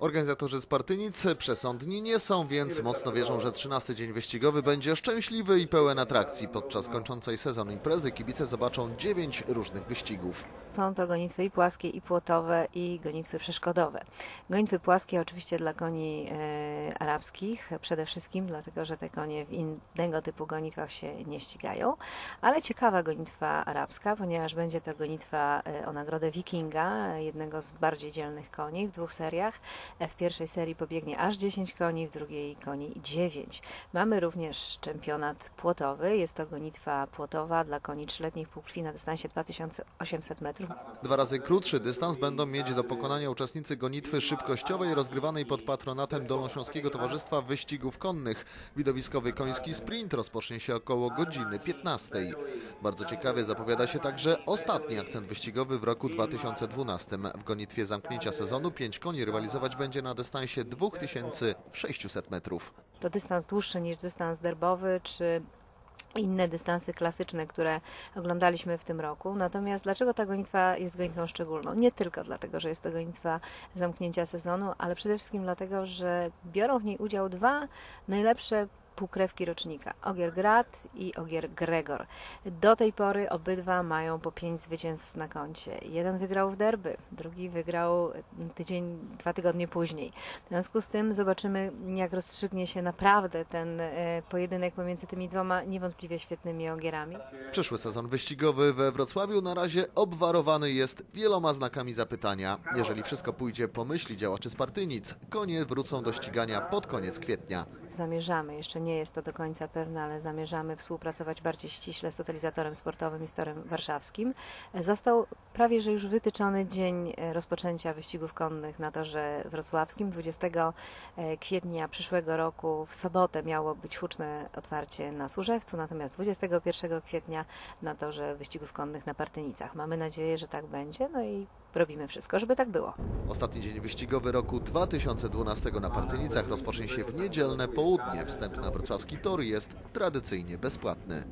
Organizatorzy z przesądni nie są, więc mocno wierzą, że 13 dzień wyścigowy będzie szczęśliwy i pełen atrakcji. Podczas kończącej sezon imprezy kibice zobaczą 9 różnych wyścigów. Są to gonitwy i płaskie, i płotowe, i gonitwy przeszkodowe. Gonitwy płaskie oczywiście dla koni e, arabskich, przede wszystkim dlatego, że te konie w innego typu gonitwach się nie ścigają, ale ciekawa gonitwa arabska, ponieważ będzie to gonitwa e, o nagrodę Wikinga, jednego z bardziej dzielnych koni w dwóch seriach. W pierwszej serii pobiegnie aż 10 koni, w drugiej koni 9. Mamy również czempionat płotowy, jest to gonitwa płotowa dla koni trzyletnich półkrwi na dystansie 2800 metrów. Dwa razy krótszy dystans będą mieć do pokonania uczestnicy gonitwy szybkościowej rozgrywanej pod patronatem Dolnośląskiego Towarzystwa Wyścigów Konnych. Widowiskowy koński sprint rozpocznie się około godziny 15. Bardzo ciekawie zapowiada się także ostatni akcent wyścigowy w roku 2012. W gonitwie zamknięcia sezonu pięć koni rywalizować będzie na dystansie 2600 metrów. To dystans dłuższy niż dystans derbowy, czy inne dystanse klasyczne, które oglądaliśmy w tym roku. Natomiast dlaczego ta gonitwa jest gonitwą szczególną? Nie tylko dlatego, że jest to gonitwa zamknięcia sezonu, ale przede wszystkim dlatego, że biorą w niej udział dwa najlepsze półkrewki rocznika, Ogier Grad i Ogier Gregor. Do tej pory obydwa mają po pięć zwycięstw na koncie. Jeden wygrał w derby, drugi wygrał tydzień, dwa tygodnie później. W związku z tym zobaczymy, jak rozstrzygnie się naprawdę ten e, pojedynek pomiędzy tymi dwoma niewątpliwie świetnymi ogierami. Przyszły sezon wyścigowy we Wrocławiu na razie obwarowany jest wieloma znakami zapytania. Jeżeli wszystko pójdzie po myśli działaczy z Partynic, konie wrócą do ścigania pod koniec kwietnia. Zamierzamy, jeszcze nie jest to do końca pewne, ale zamierzamy współpracować bardziej ściśle z totalizatorem sportowym i z torem warszawskim. Został prawie że już wytyczony dzień e, rozpoczęcia wyścigów konnych na torze wrocławskim. 20 e, kwietnia przyszłego roku w sobotę miało być huczne otwarcie na Służewcu, natomiast 21 kwietnia na torze wyścigów konnych na Partynicach. Mamy nadzieję, że tak będzie, no i robimy wszystko, żeby tak było. Ostatni dzień wyścigowy roku 2012 na Partynicach rozpocznie się w niedzielne południe. Wstęp na wrocławski tor jest tradycyjnie bezpłatny.